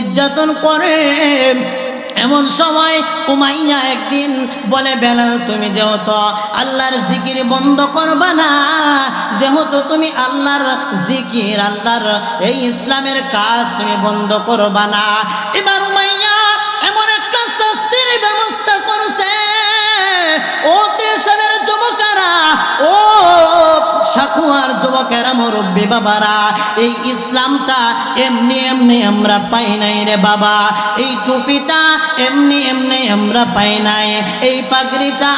নির্যাতন করে। এমন সময় উমাইয়া একদিন বলে, বেলাল, তুমি যেহেতু আল্লাহর জিকির বন্ধ করবা না, যেহেতু তুমি আল্লাহর জিকির, আল্লাহর এই ইসলামের কাজ তুমি বন্ধ করবা না, এবার ও সাকুয়ার যুবকেরা মুরব্বী বাবারা, এই ইসলামটা এমনি এমনি আমরা পাই নাই রে বাবা। এই টুপিটা এমনি এমনি আমরা পাই নাই। এই পাগড়িটা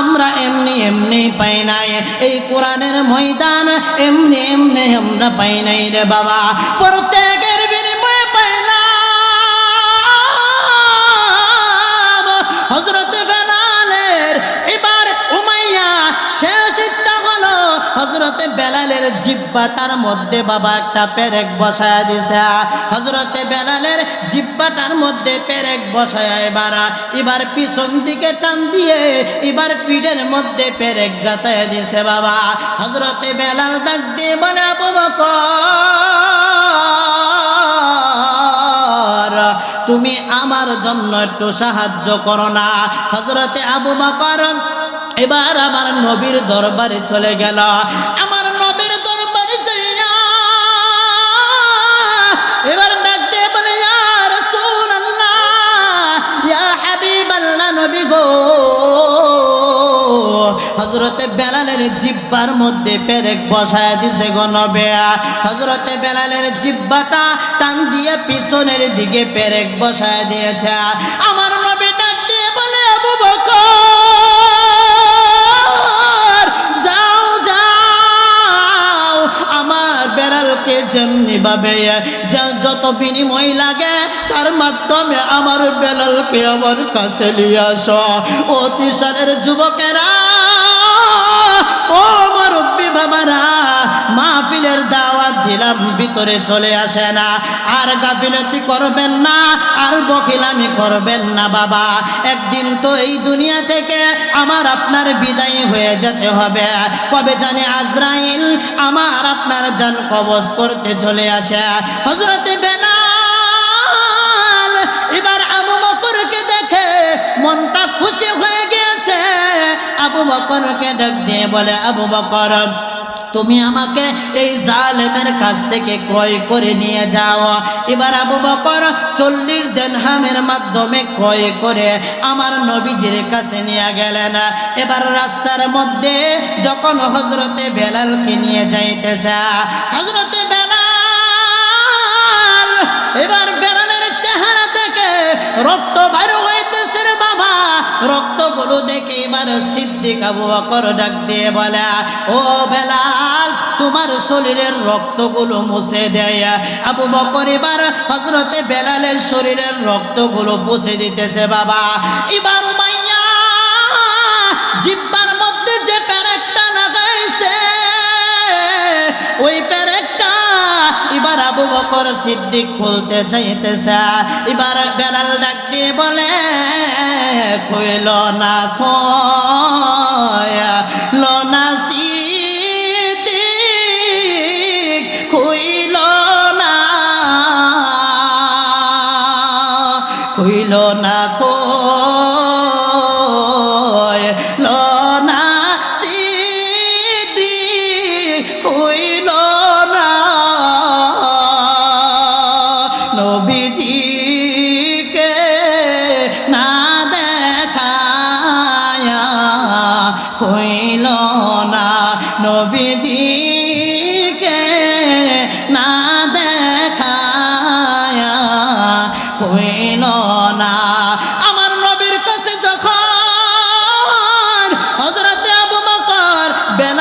আমরা এমনি এমনি পাই নাই। এই কোরআনের ময়দান এমনি এমনি আমরা পাই নাই রে বাবা। প্রত্যেকের বেলালের জিব্বাটার মধ্যে বাবা একটা পেরেক বসায়া দিছে। হজরতে বেলালের জিব্বাটার মধ্যে পেরেক বসায়া এবার এবার পিছন দিকে টান দিয়ে এবার পিঠের মধ্যে পেরেক গাতায় দিছে বাবা। হজরতে বেলাল ডাক দিয়ে বলে, আবু তুমি আমার জন্য একটু সাহায্য করো না। হজরতে আবু বকর এবার আমার নবীর দরবারে চলে গেল। হজরতে বেলালের জিব্বার মধ্যে পেরেক বসায় দিছে গো নবে। হজরতে বেলালের জিব্বাটা টান দিয়ে পিছনের দিকে পেরেক বসায় দিয়েছে। আমার নবী ডাক দিয়ে বলে, আবু যাও যাও, আমার যেমনি ভাবে যত বিনিময় লাগে, তার মাধ্যমে আমার বেলালকে আমার কাছে নিয়ে আস। ও তিসারের যুবকেরা মাহফিলের দাওয়াত দিলাম, ভিতরে চলে আসে না। আর গাফিলতি করবেন না, আর বকিলামি করবেন না বাবা। একদিন তো এই দুনিয়া থেকে আমার আপনার বিদায় হয়ে যেতে হবে। কবে জানে আজরাইল আমার আপনার জান কবজ করতে চলে আসে। হজরতে বেলাল এবার আবু বকরকে দেখে মনটা খুশি হয়ে আবু বকরকে ডাক দিয়ে বলে, আবু বকর, তুমি আমাকে এই জালেমের কাছ থেকে ক্রয় করে নিয়ে যাও। এবার আবু বকর চল্লিশ দেনহামের মাধ্যমে ক্রয় করে আমার নবীজির কাছে নিয়ে গেলেন। এবার রাস্তার মধ্যে যখন হজরতে বেলালকে নিয়ে যাইতেছে হজরতে বেলাল এবার বেলালের চেহারা থেকে রক্ত বাবা রক্তগুলো দেখে এবার সিদ্দিক আবু বকর ডাক দিয়ে বলে, ও বেলাল, তোমার শরীরের রক্তগুলো মুছে দেয় আবু বকর এবার হজরতে বেলালের শরীরের রক্তগুলো মুছে দিতেছে, বাবা, এবার মাইয়া জিব্বার মধ্যে যে প্যারেকটা লাগাইছে, ওই প্যারেকটা এবার আবু বকর সিদ্দিক খুলতে চাইতেছে। এবার বেলাল ডাক দিয়ে বলে খুইল না খয়া লনা সিতি খুইল না খুইল না খয়।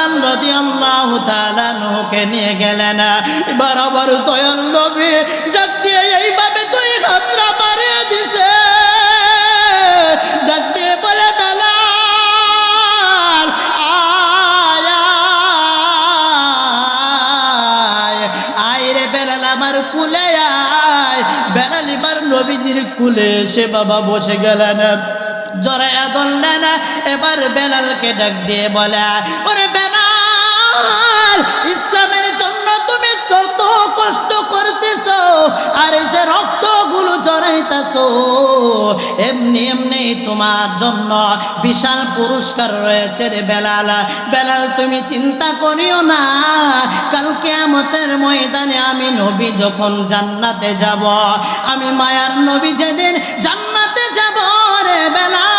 বেলাল রাদিয়াল্লাহু তাআলা নূকে নিয়ে গেলেন। এবার দয়াল নবী ডাক দিয়ে এইভাবে দুই হাতরা বাড়িয়ে দিছে। ডাক দিয়ে বলে, বেলাল আমার কুলে আয়। বেলাল এবার নবীজির কুলে এসে বাবা বসে গেলেন। জরায়া ধরলেন এবার বেলালকে ডাক দিয়ে বলে, ওরে ইসলামের জন্য তুমি যত কষ্ট করতেছ আর যে পাইতাছো এমনি এমনি তোমার জন্য বিশাল পুরস্কার রয়েছে রে বেলাল। বেলাল, তুমি চিন্তা করিও না। কালকে আমতের ময়দানে আমি নবী যখন জান্নাতে যাব, আমি মায়ার নবী যেদিন জান্নাতে যাব রে বেলাল।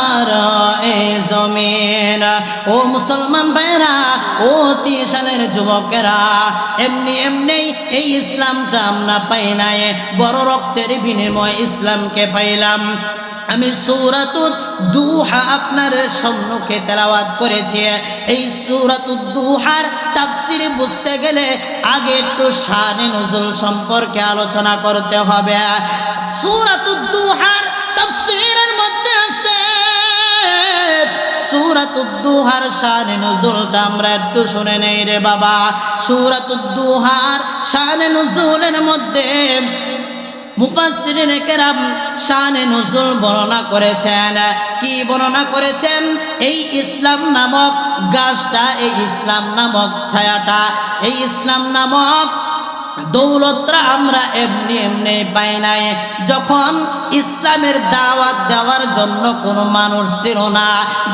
জমিন। ও মুসলমান ভাইরা ও যুবকেরা, এমনি এমনি এই ইসলামটা আমরা পাই নাই। বড় রক্তের বিনিময় ইসলামকে পাইলাম। আমি সূরাতুদ দুহা আপনার সম্মুখে তেলাওয়াত করেছি। এই সূরাতুদ দুহার বুঝতে গেলে আগে একটু শানে নজুল সম্পর্কে আলোচনা করতে হবে। সূরাতুদ দুহার সুরাতুদ্দুহার শানে নজুলটা আমরা একটু শুনে নেই রে বাবা। সুরাতুদ্দুহার শানে নজুলের মধ্যে মুফাসসিরিনে কেরাম শানে নজুল বর্ণনা করেছেন। কি বর্ণনা করেছেন? এই ইসলাম নামক গাছটা, এই ইসলাম নামক ছায়াটা, এই ইসলাম নামক দৌলতরা আমরা এমনি এমনি পাই নাই। যখন ইসলামের দাওয়াত দেওয়ার জন্য কোনো মানুষ ছিল না,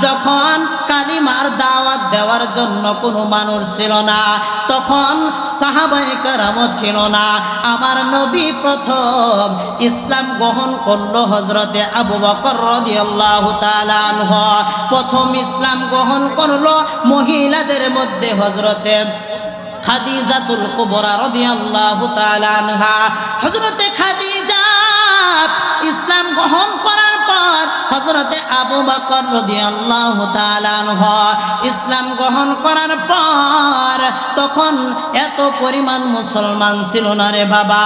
যখন কালিমার দাওয়াত দেওয়ার জন্য কোনো মানুষ ছিল না, তখন সাহাবাই কারামও ছিল না। আমার নবী প্রথম ইসলাম গ্রহণ করল হজরতে আবু বকর রাদিয়াল্লাহু তাআলা আনহু। প্রথম ইসলাম গ্রহণ করল মহিলাদের মধ্যে হজরতে খাদিজাতুল কুবরা রাদিয়াল্লাহু তাআলা আনহা। হযরতে খাদিজা আবু বকর রাদিয়াল্লাহু তাআলা ইসলাম গ্রহণ করার পর তখন এত পরিমাণ মুসলমান ছিল না রে বাবা।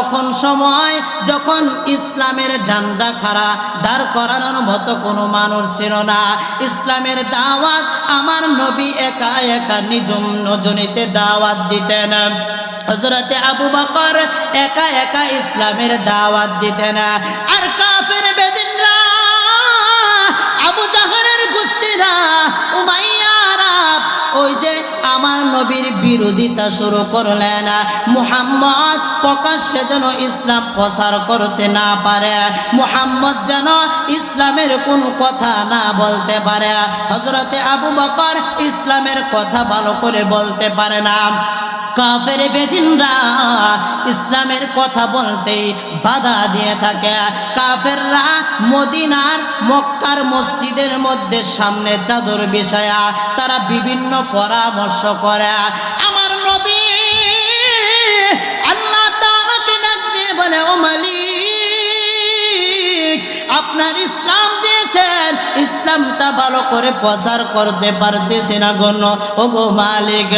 এখন সময় যখন ইসলামের ডান্ডা খাড়া দাঁড় করানোর মতো কোনো মানুষ ছিল না। ইসলামের দাওয়াত আমার নবী একা একা নিজম নজনীতে দাওয়াত দিতেন। হজরতে আবু বকর একা একা ইসলামের দাওয়াত দিতেন। আর ওই যে আমার নবীর বিরোধিতা শুরু করলেন মুহাম্মদ প্রকাশ্যে যেন ইসলাম প্রচার করতে না পারে, মুহাম্মদ যেন ইসলামের কোনো কথা না বলতে পারে হজরতে আবু বকর ইসলামের কথা ভালো করে বলতে পারে না। কাফের বেদিনরা ইসলামের কথা বলতে বাধা দিয়ে থাকে। কাফেররা মদিনার, মক্কার মসজিদের মধ্যে সামনে চাদর বিষয়া তারা বিভিন্ন পরামর্শ করে। আমার নবী আল্লাহ তাআলাকে ডাক দিয়ে বলে, ও মালিক, আপনার ইসলাম দিয়েছেন। ইসলামটা ভালো করে প্রচার করতে পারতেছি না গণ ও গো মালিক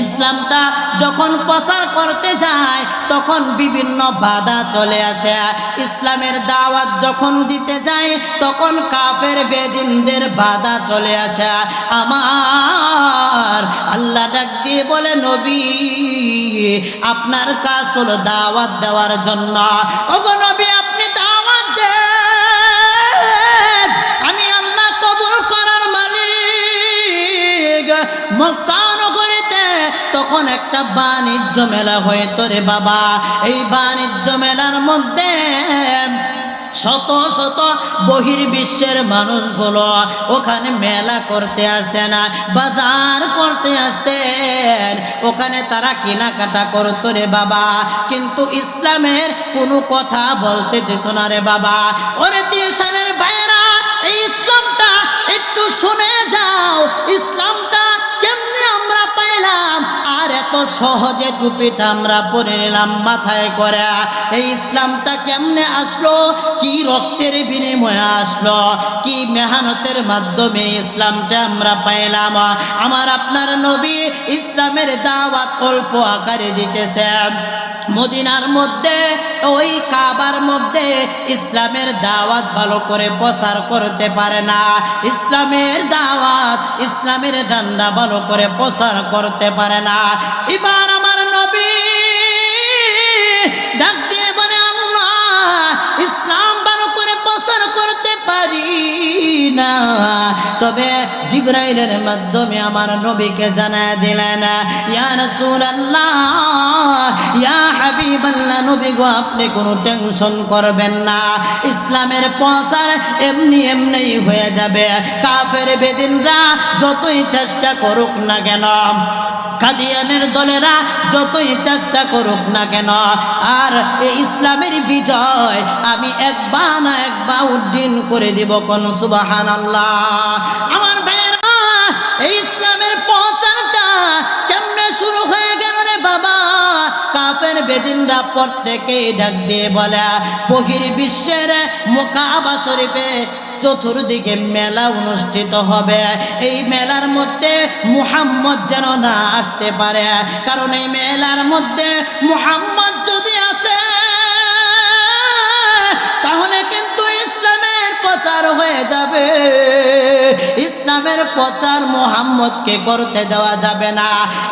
ইসলামটা যখন প্রচার করতে যায়, তখন বিভিন্ন বাধা চলে আসে। ইসলামের দাওয়াত যখন দিতে যায়, তখন কাফের বেদিনদের বাধা চলে আসে। আমার আল্লাহ ডাক দিয়ে বলে, নবী, আপনার কাজ হলো দাওয়াত দেওয়ার জন্য। ওগো নবী, আপনি দাওয়াত দেন। আমি আল্লাহ কবুল করার মালিক। মক্কা তখন একটা বাণিজ্য মেলা হয়তো রে বাবা। এই বাণিজ্য মেলার মধ্যে শত শত বহির্বিশ্বের মানুষগুলো ওখানে মেলা করতে আসতেন, বাজার করতে আসতেন। ওখানে তারা কেনাকাটা করতো রে বাবা। কিন্তু ইসলামের কোনো কথা বলতে দিত না রে বাবা। ওরে তিন সালের বাইরা এই ইসলামটা একটু শুনে যাও। ইসলামটা এত সহজে টুপিটা আমরা পরে নিলাম মাথায় করে। এই ইসলামটা কেমনে আসলো? কি রক্তের বিনিময়ে আসলো? কি মেহানতের মাধ্যমে ইসলামটা আমরা পাইলাম? আমার আপনার নবী ইসলামের দাওয়াত অল্প আকারে দিতেছে। মদিনার মধ্যে, ওই কাবার মধ্যে ইসলামের দাওয়াত ভালো করে প্রচার করতে পারে না। ইসলামের দাওয়াত, ইসলামের ডান্ডা ভালো করে প্রচার করতে পারে না। এবার আমার নবী ডাক পারি না। তবে জিব্রাইলের মাধ্যমে আমার নবীকে জানায় দিলেন, ইয়া ইয়া নবী গো, আপনি কোনো টেনশন করবেন না। ইসলামের প্রচার এমনি এমনি হয়ে যাবে। কাফের বেদিনরা যতই চেষ্টা করুক না কেন, কাদিয়ানের দলেরা যতই চেষ্টা করুক না কেন, আর এই ইসলামের বিজয় আমি একবার না একবার উড্ডীন করে দিব কোন সুবাহান আল্লাহ আমার ভাইয়েরা, এই ইসলামের প্রচারটা কেমনে শুরু হয়ে গেল রে বাবা? বেদিনরা ডাক দিয়ে বলে বহির বিশ্বের মোকাবা শরীফে চতুর্দিকে মেলা অনুষ্ঠিত হবে। এই মেলার মধ্যে মুহাম্মদ যেন না আসতে পারে। কারণ এই মেলার মধ্যে মুহাম্মদ যদি আসে, তাহলে প্রচার হয়ে যাবে। ইসলামের প্রচার মোহাম্মদকে করতে দেওয়া যাবে না।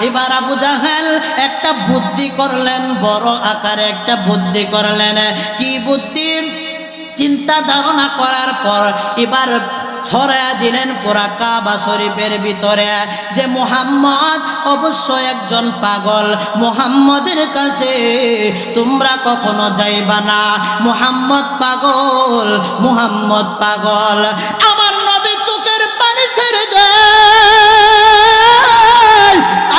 এবার আবু জাহেল একটা বুদ্ধি করলেন, বড় আকারে একটা বুদ্ধি করলেন। কি বুদ্ধি? চিন্তা ধারণা করার পর এবার ছড়ায়া দিলেন পুরা কাবা শরীফের ভিতরে যে মুহাম্মদ অবশ্যই একজন পাগল। মুহাম্মদের কাছে তোমরা কখনো যাইবা না। মুহাম্মদ পাগল মুহাম্মদ পাগল। আমার নবী চোখের পানি ছেড়ে দেয়।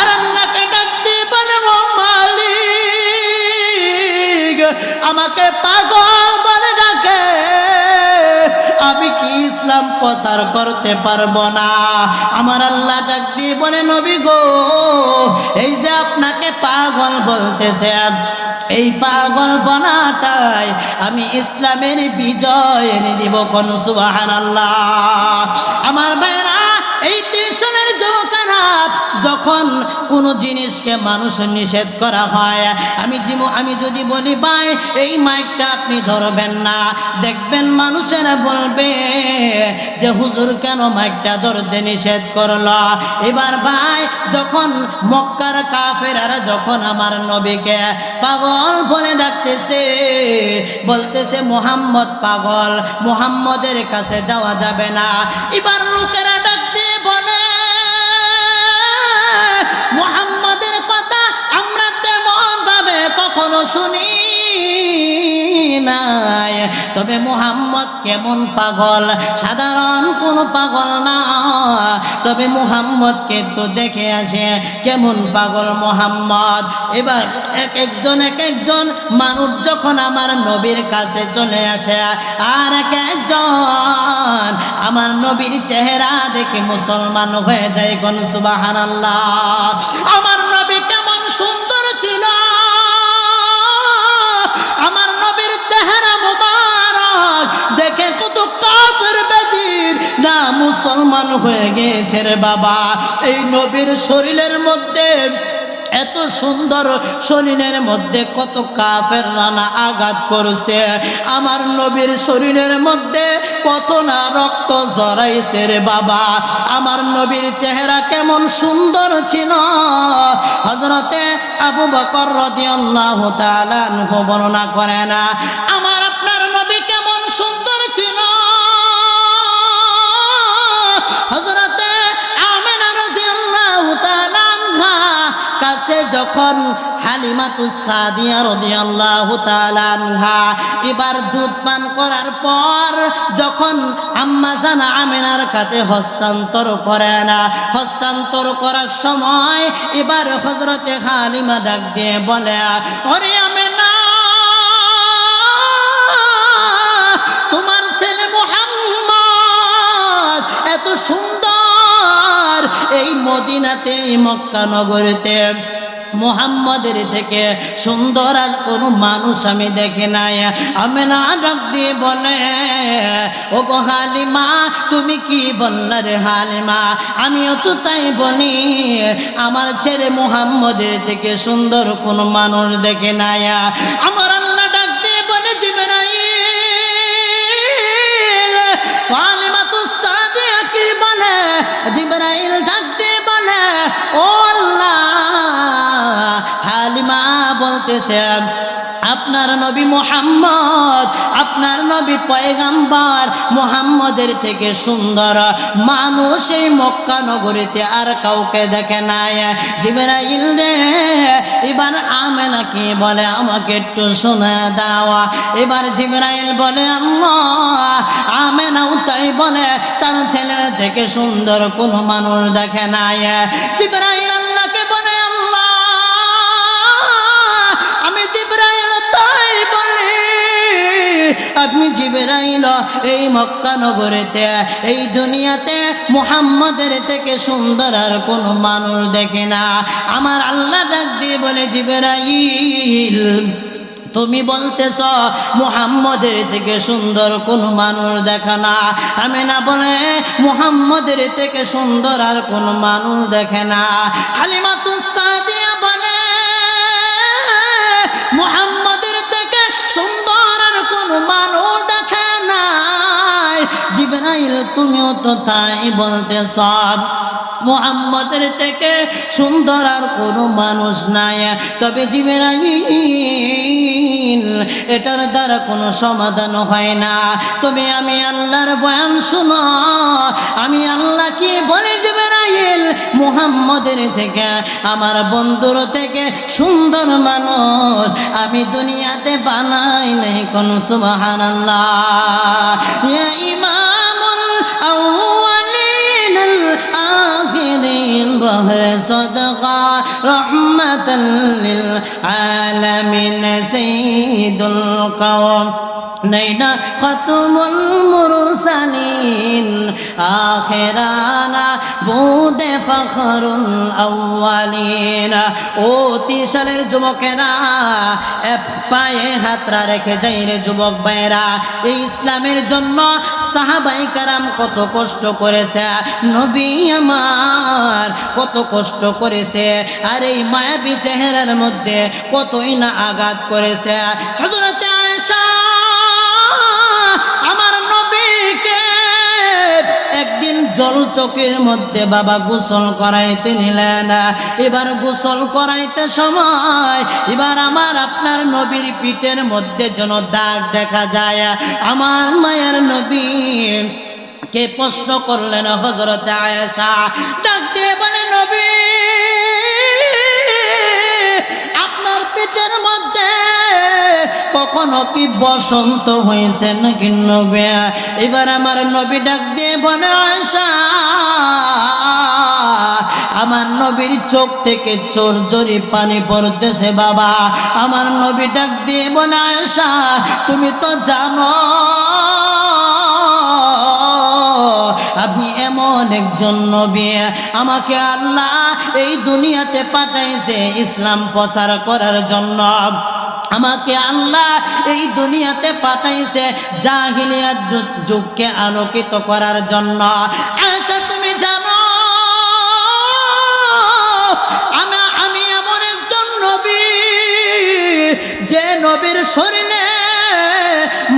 আর আল্লাহকে ডাক দিয়ে বলে, "ও মালিক, আমাকে পাগল আমি কি ইসলাম প্রচার করতে পারব না? আমার আল্লাহ ডাক দিয়ে বলে, নবী গো, এই যে আপনাকে পাগল বলতেছে, এই পাগল বনাটাই আমি ইসলামের বিজয় এনে দিব কোন সুবাহান আল্লাহ যখন কোনো জিনিসকে মানুষ নিষেধ করা হয়, আমি আমি যদি বলি, ভাই, এই মাইকটা আপনি ধরবেন না। দেখবেন মানুষেরা বলবে যে, হুজুর, কেন মাইকটা ধরতে নিষেধ করল? এবার ভাই, যখন মক্কার কাফেরারা যখন আমার নবীকে পাগল বলে ডাকতেছে, বলতেছে, মোহাম্মদ পাগল, মোহাম্মদের কাছে যাওয়া যাবে না। এবার লোকেরা কখনো শুনি নাই। তবে মুহাম্মদ কেমন পাগল? সাধারণ কোনো পাগল না। তবে মুহাম্মদকে তো দেখে আসে কেমন পাগল মোহাম্মদ। এবার এক একজন এক একজন মানুষ যখন আমার নবীর কাছে চলে আসে, আর এক একজন আমার নবীর চেহারা দেখে মুসলমান হয়ে যায় কোন সুবাহান আমার না মুসলমান হয়ে গেছে রে বাবা। এই নবীর শরীরের মধ্যে, এত সুন্দর শরীরের মধ্যে কত কাফের রানা আঘাত করছে। আমার নবীর শরীরের মধ্যে কত না রক্ত জড়াইছে রে বাবা। আমার নবীর চেহারা কেমন সুন্দর ছিল। হজরতে আবু বকর রাদিয়াল্লাহু তাআলা বর্ণনা করে না আমার আপনার নবী কেমন সুন্দর ছিল। হজরতে আমেনা রাদিয়াল্লাহু তাআলা কাছে যখন সাদিয়া রাদিয়াল্লাহু তাআলা আনহা এবার দুধ পান করার পর যখন আম্মা জানা আমিনার কাছে হস্তান্তর করে না, হস্তান্তর করার সময় এবার হজরতে হালিমা ডাক দিয়ে বলে, ওরে আমেনা মদিনাতে, মক্কা নগরীতে মোহাম্মদের থেকে সুন্দর আর কোনো মানুষ আমি দেখি নাই। আমি না ডাক দিয়ে বলে ও গো হালিমা, তুমি কি বললে রে হালিমা? আমিও তো তাই বলি, আমার ছেলে মোহাম্মদের থেকে সুন্দর কোনো মানুষ দেখে নাই। আমার আল্লাহ ডাক দিয়ে বলে জিবেরাই হালিমা তো সাদে কি বলে, জিবরাইল ডাক ও আল্লাহ হালিমা বলতেছে আপনার নবী মোহাম্মদ, আপনার নবী পয়গাম্বার মোহাম্মদের থেকে সুন্দর। মানুষ এই মক্কা নগরীতে আর কাউকে দেখে নাই। জিবরাইল রে এবার আমে নাকি বলে আমাকে একটু শুনে দেওয়া এবার জিবরাইল বলে আমে নাও তাই বলে, তার ছেলের থেকে সুন্দর কোনো মানুষ দেখে নাই। জিবরাইল আপনি জিব্রাইল এই মক্কা নগরেতে, এই দুনিয়াতে মুহাম্মদের থেকে সুন্দর আর কোন মানুষ দেখে না। আমার আল্লাহ ডাক দিয়ে বলে, জিব্রাইল, তুমি বলতেছ মুহাম্মদের থেকে সুন্দর কোন মানুষ দেখা না? আমি না বলে, মুহাম্মদের থেকে সুন্দর আর কোন মানুষ দেখে না। হালিমাতুস সাদিয়া জিবরাইল, তুমিও তো তাই বলতে সব মুহাম্মদের থেকে সুন্দর আর কোনো মানুষ নাই। তবে জিবরাইল, এটার দ্বারা কোনো সমাধান হয় না। তবে আমি আল্লাহর বয়ান শুনো, আমি আল্লাহ কি বলে জিবরাইল? মুহাম্মদের থেকে, আমার বন্ধুর থেকে সুন্দর মানুষ আমি দুনিয়াতে বানাই নাই কোন সুবাহান ইমামুল আখিরিন বহর সদকা রহমাতাল লিল আলামিন সাইয়্যিদুল কওম নৈনা খতমুল মুরসালিন আখেরানা, বুদে ফখরুল আউয়ালিন। ও তিসালের যুবকেরা পায়ে হাতরা রেখে যাই রে যুবক ভাইরা এই ইসলামের জন্য সাহাবাই কারাম কত কষ্ট করেছে। নবী আমার কত কষ্ট করেছে। আর এই মায়াবী চেহারার মধ্যে কতই না আঘাত করেছে। হজরতে জল চোখের মধ্যে বাবা গোসল করাইতে নিলেন। এবার গোসল করাইতে সময়, এবার আমার আপনার নবীর পিঠের মধ্যে যেন দাগ দেখা যায়। আমার মায়ের নবী কে প্রশ্ন করলেন হজরত আয়েশা, ডাক দিয়ে বলে, নবী, আপনার পিঠের মধ্যে কখনো কি বসন্ত হয়েছে নাকি নবে? এবার আমার নবী ডাক দিয়ে বলে আয়সা আমার নবীর চোখ থেকে চোর জোরে পানি পড়তেছে বাবা। আমার নবী ডাক দিয়ে বলে আয়সা তুমি তো জানো আপনি এমন একজন নবী। আমাকে আল্লাহ এই দুনিয়াতে পাঠাইছে ইসলাম প্রচার করার জন্য। আমাকে আল্লাহ এই দুনিয়াতে পাঠাইছে জাহিলিয়াত যুগকে আলোকিত করার জন্য। আশা তুমি জানো, আমি আমি এমন একজন নবী যে নবীর শরীরে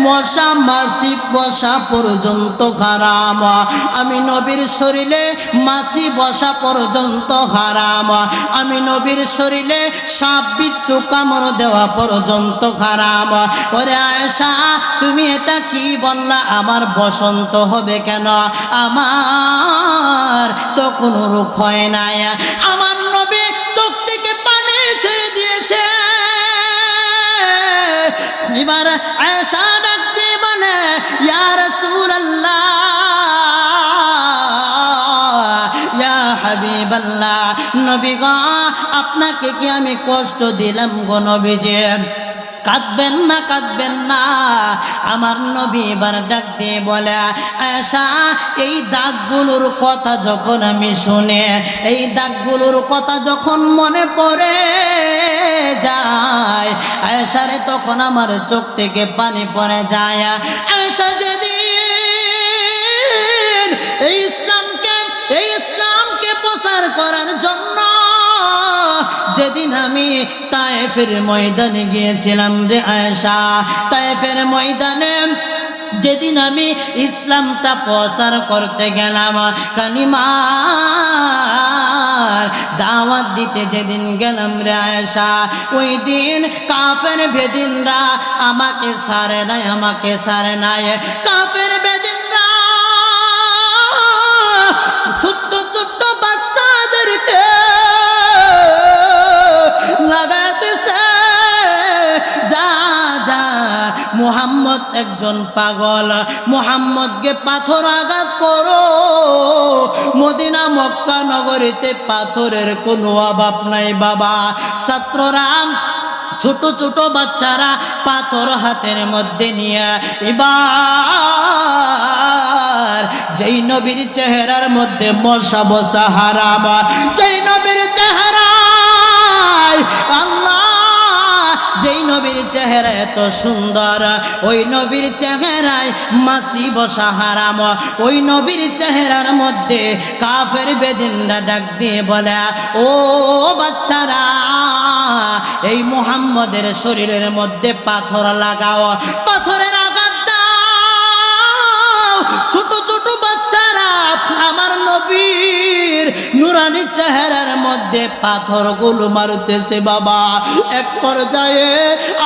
মশা মাসি বসা পর্যন্ত হারাম। আমি নবীর শরীরে মাসি বসা পর্যন্ত হারাম। আমি নবীর শরীরে সাপ, বিচ্ছু, কামড় দেওয়া পর্যন্ত হারাম। ওরে আয়সা তুমি এটা কি বললা? আমার বসন্ত হবে কেন? আমার তো কোনো রোগ হয় নাই। আমার নবী চোখ থেকে পানি ছেড়ে দিয়েছে। এবার আয়সা ইয়া ইয়া নবী গো, আপনাকে কি আমি কষ্ট দিলাম গো নবীজি? কাঁদবেন না কাঁদবেন না। আমার নবী এবার ডাক দিয়ে বলে আয়সা এই দাগগুলোর কথা যখন আমি শুনে, এই দাগগুলোর কথা যখন মনে পড়ে যায়। আয়সারে তখন আমার চোখ থেকে পানি পড়ে যায়। আয়সা যেদিন এই ইসলামকে এই ইসলামকে প্রচার করার জন্য যেদিন আমি ময়দানে গিয়েছিলাম রে আয়সা তায়েফের ময়দানে যেদিন আমি ইসলামটা প্রচার করতে গেলাম কানিমার দাওয়াত দিতে যেদিন গেলাম রে আয়েশা, ওই দিন কাফের বেদিনরা আমাকে সারে নাই, আমাকে সারে নাই। কাফের মোহাম্মদ একজন পাগল, মোহাম্মদকে পাথর আঘাত করো। মদিনা মক্কা নগরীতে পাথরের কোনো অভাব নাই বাবা। ছাত্ররাম ছোট ছোট বাচ্চারা পাথর হাতের মধ্যে নিয়ে এবার যেই নবীর চেহারার মধ্যে মশা বসা হারাম। যেই নবীর চেহারায় যেই নবীর চেহারা এত সুন্দর, ওই নবীর চেহারায় মাসি বসা হারাম ওই নবীর চেহারার মধ্যে কাফের বেদিনরা ডাক দিয়ে বলে, ও বাচ্চারা, এই মোহাম্মদের শরীরের মধ্যে পাথর লাগাও, পাথরের দাও ছোট ছোট বাচ্চারা, আমার নবীর নুরানি চেহারার মধ্যে পাথর পাথরগুলো মারতেছে বাবা। এক পর্যায়ে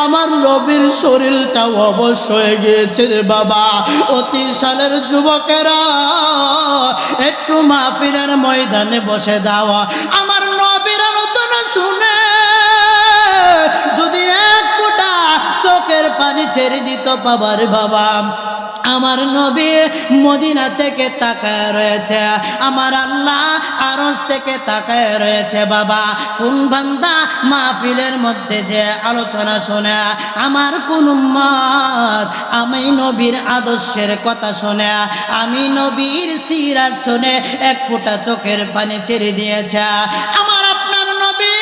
আমার নবীর শরীরটা অবশ হয়ে গিয়েছে রে বাবা। অতি সালের যুবকেরা, একটু মাহফিলের ময়দানে বসে দাও। আমার নবীর আলোচনা শুনে যদি এক ফোঁটা চোখের পানি ছেড়ে দিত বাবার বাবা। আমার নবী মদিনা থেকে তাকায় রয়েছে। আমার আল্লাহ আরস থেকে তাকায় রয়েছে, বাবা। কোন বান্দা মাহফিলের মধ্যে যে আলোচনা শোনে, আমার কোন উম্মত আমি নবীর আদর্শের কথা শোনে, আমি নবীর সিরাজ শোনে এক ফোঁটা চোখের পানি ছেড়ে দিয়েছে। আমার আপনার নবী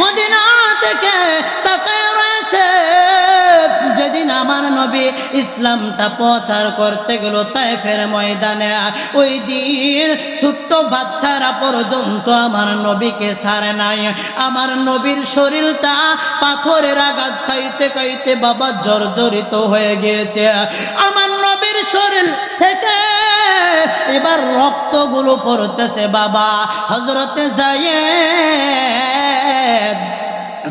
মদিনা থেকে তাকায় রয়েছে। যেদিন আমার নবী ইসলামটা প্রচার করতে গেল তাইফের ময়দানে, ওই দিন ছোট্ট বাচ্চারা পর্যন্ত আমার নবীকে সারে নাই। আমার নবীর শরীরটা পাথরের আঘাত খাইতে খাইতে বাবা জর্জরিত হয়ে গিয়েছে। আমার নবীর শরীর থেকে এবার রক্তগুলো পড়তেছে বাবা। হজরতে জায়েদ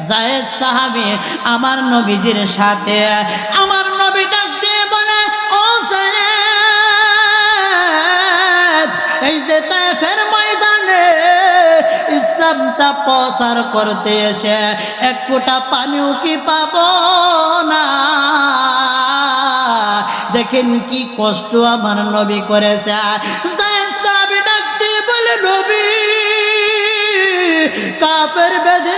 জায়েদ সাহাবি আমার নবীজির সাথে, আমার নবী ডাক দিয়ে বলে, ও জায়েদ, এই যে তাইফের ময়দানে ইসলামটা প্রচার করতে এসে এক ফোঁটা পানিও কি পাবো না? দেখেন কি কষ্ট আমার নবী করেছে। বলে, নবী কাপের বেঁধে